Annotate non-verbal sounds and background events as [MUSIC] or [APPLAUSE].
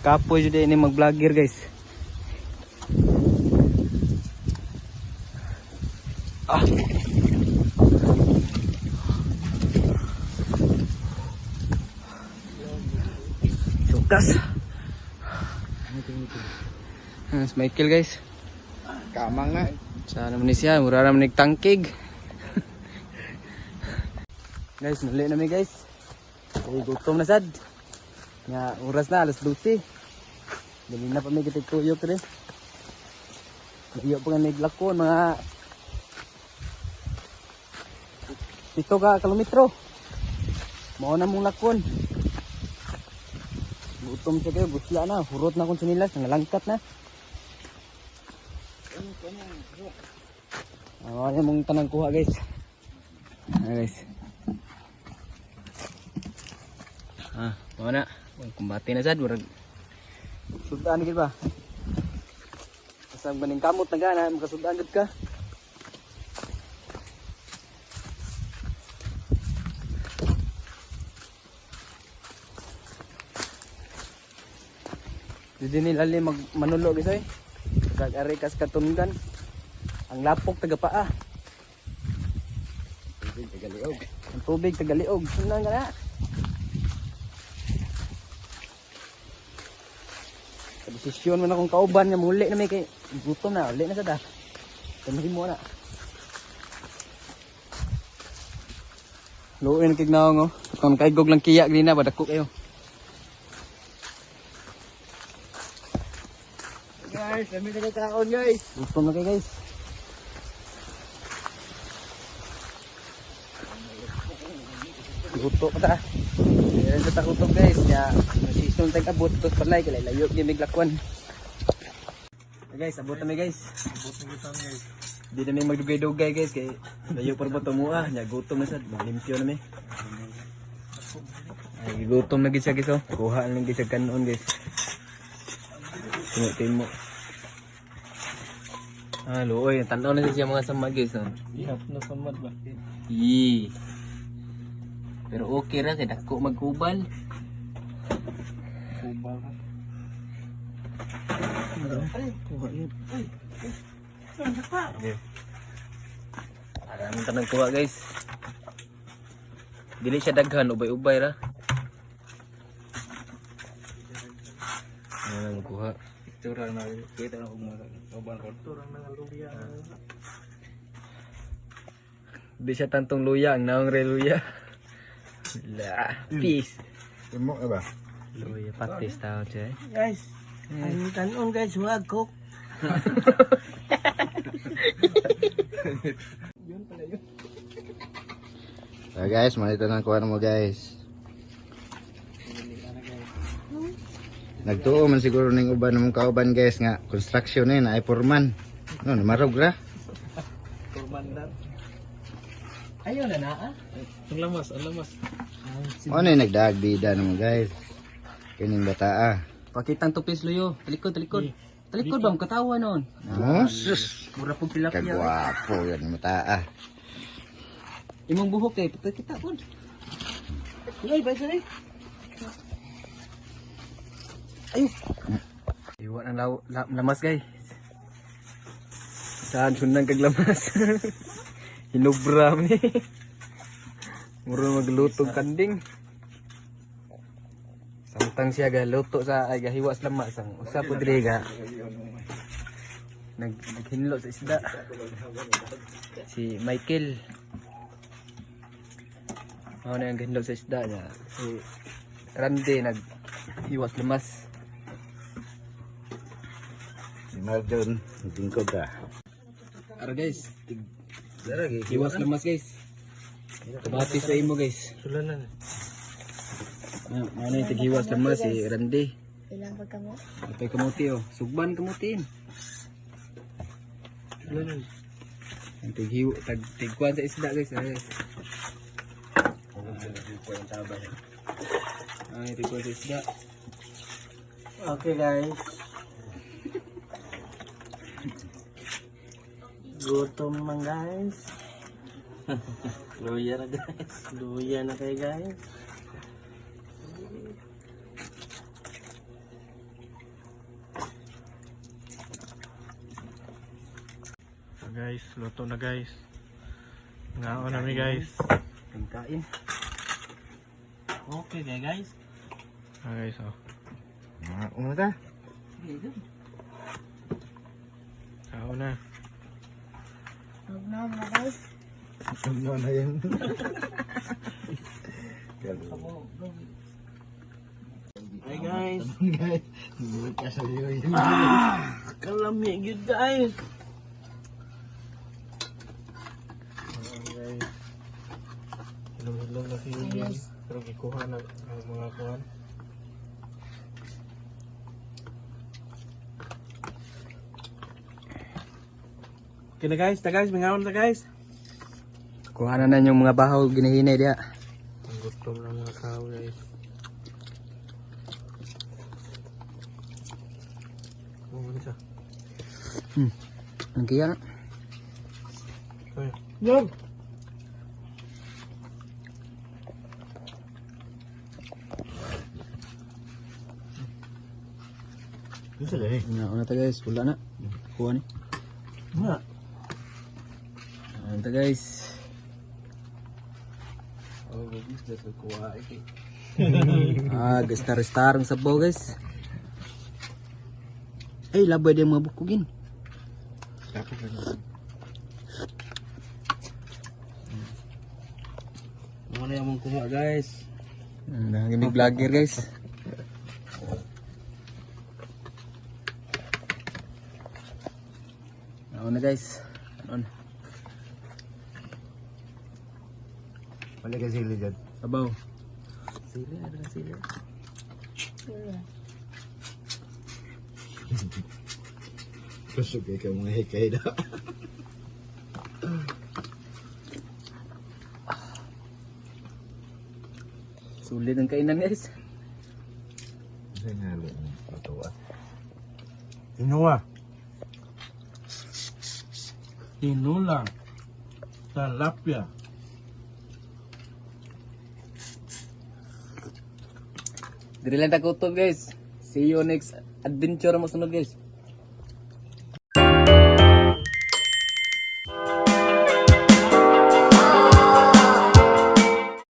Kapoy jud ini mag-vlogger guys. Ah. Sukas. Si Michael guys. Kamang na. Sana man siya, mura naman nagtangkig. [LAUGHS] guys, muli na mi guys. Gutom na sad. Nga, oras na, alas 12. Dali na pa may kitigtuyok rin. Layo pa nga naglakon, mga pito ka kilometro. Mao na mong lakon. Gutom siya kayo, gusla na. Hurot na akong sinilas, nangalangkat na. Ano yung mong tanang kuha guys. Ah, guys. Ah, mau na. Kumbati na sad, murag. Sudan gid ba? Asang baning kamot na gana, makasudan gid ka. Didi ni lali mag manulo guys oy. Kag-ari kas katungan. Ang lapok taga paa. Tagaliog. Ang tubig tagaliog. Sunan ka na. Desisyon man akong kauban nga muli na may kay gutom na, uli na sa da. Tanahin mo na. Luin kig naong oh. Kung kaigog lang kiya gini na badako kayo. Guys, kami nagkakaon guys. Gutom na kayo guys. Luto pa ta. Yan sa takutom guys. Ya, season tag abot tos palay kay layo lakwan. Guys, abot na guys. Kita guys. Di na may magdugay-dugay guys kay layo pa ba tumuha. Ya gutom na sad. Limpyo na mi. Ay gutom na gid siya guys oh. Kuha siya kanon guys. Timo timo. Ah, luoy, tanaw na siya mga sama guys oh. Ihap na samad ba? Yi. Pero okay ra kay dako magkubal. Kuba ka. Ay, kuha yun. Okay. Maraming tanong kuha guys. Dili siya daghan, ubay-ubay ra. Tura na kita na kung. Tura na tantong luya, ang naong re luya. La, peace. Ba? Luya patis tao eh. Guys, ang kanon guys, wag ko. Yun pala yun. So guys, malito ng kuha mo guys. Nagtuo man siguro ning uban mong kauban guys nga construction ni na ay foreman. No, namarog ra. Kurmandan. Ayaw na na ah. Ang lamas, ang lamas. Ano yung nagdaag bida mo guys? Kining bata ah. Pakitang tupis luyo. Talikod, talikod. Talikod ba? Katawa noon. Oh, sus. Mura pong tilapia. Kagwapo yan yung mata ah. Imong buhok kay patay kita pun. Ay, ba sari? Ayo. Iwan ang law, la, lamas guys. Saan sunang kag lamas. Hinubram [LAUGHS] ni. [LAUGHS] Muro maglutog kanding. Samtang siya ga luto sa ay gahiwas lamas ang usa diri ga. Nag naghinlo sa isda. Si Michael. Ako na yung gandog sa isda niya. Si Randy nag hiwas lamas. Si Mardon, tingkod ka. Ara guys, tig hiwas lamas guys. Kabati sa imo guys. Sulanan. Ano ano yung tig hiwas lamas si Randy. Ilang pagkamo? Apay kamuti oh. Sugban kamutin. Sulanan. Ang tig hiwa tag tigkuan sa isda guys. Ay. Ay, tigkuan sa isda. Okay guys. Gutom man guys. [LAUGHS] Luya na guys. Luya na kayo guys. Guys, luto na guys. Ngaon nami guys. Kain. Okay kaya guys. Ah guys oh. Mga una ta. Kao na. Ano na yan? Hi guys. Guys, hindi ka sa liyo yun. Kalami gyud guys. guys. Ilong-ilong na si William. Pero gikuha na ang mga kuhan. Okay na guys, ta guys, mangaon ta guys. Kuha na na yung mga bahaw ginahinay dia. Ang gutom ng mga tao guys. Hmm. Ang kaya? Ay. Yan! Ano sa lahi? Una, una ta guys. Wala na. Kuha ni. Nga. Ano ta guys. Oh, gugis na sa kuha. Ah, gastar-star ang sabaw guys. Ay, labay dia mga bukugin. Tapos na. Ano yung mong kuha guys? Ang gini vlogger guys. Ano na guys. Ano na. Wala ka sili dyan. Sabaw. Sili, ada na sili. Kusog kayo ka mga hikay na. [LAUGHS] Sulit ang kainan guys. Sa ngalo ng patuwa. Inuwa. Inula. Talapia. Diri lang ta kutob guys. See you next adventure mo sunod guys.